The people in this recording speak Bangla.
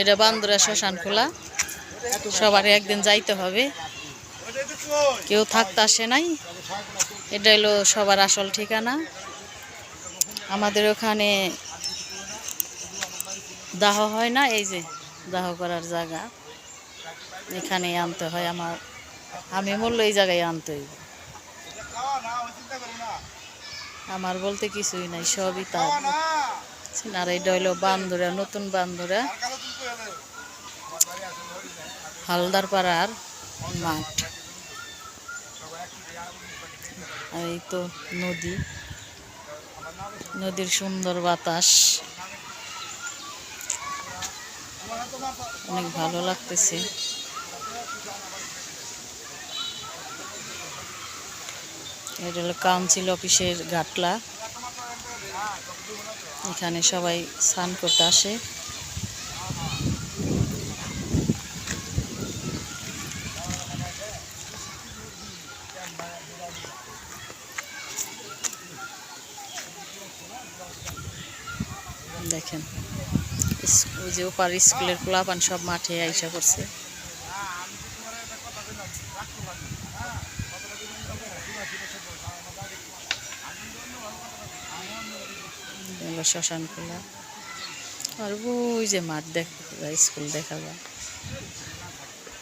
এটা বান্দুরা শ্মশান খোলা। সবারই একদিন যাইতে হবে। কেউ থাকতে আসে নাই। এটা হলো সবার আসল ঠিকানা। আমাদের ওখানে দাহ হয় না এই যে দাহ করার জায়গা। এখানে আনতে হয় আমার। আমি বলল এই জায়গায় আনতে হইব। আমার বলতে কিছুই নাই, সবই তার। আর এটা হইল বান্দুরা, নতুন বান্দুরা। হালদার পাড়ার মাঠ এই তো নদী। নদীর সুন্দর বাতাস। অনেক ভালো লাগতেছে। এটা হলো কাউন্সিল অফিসের গাটলা। এখানে সবাই স্নান করতে আসে। দেখেন। যে ওপার স্কুলের পোলাপান সব মাঠে আইসা করছে শ্মশান খোলা। আর ওই যে মাঠ দেখা স্কুল দেখা যায়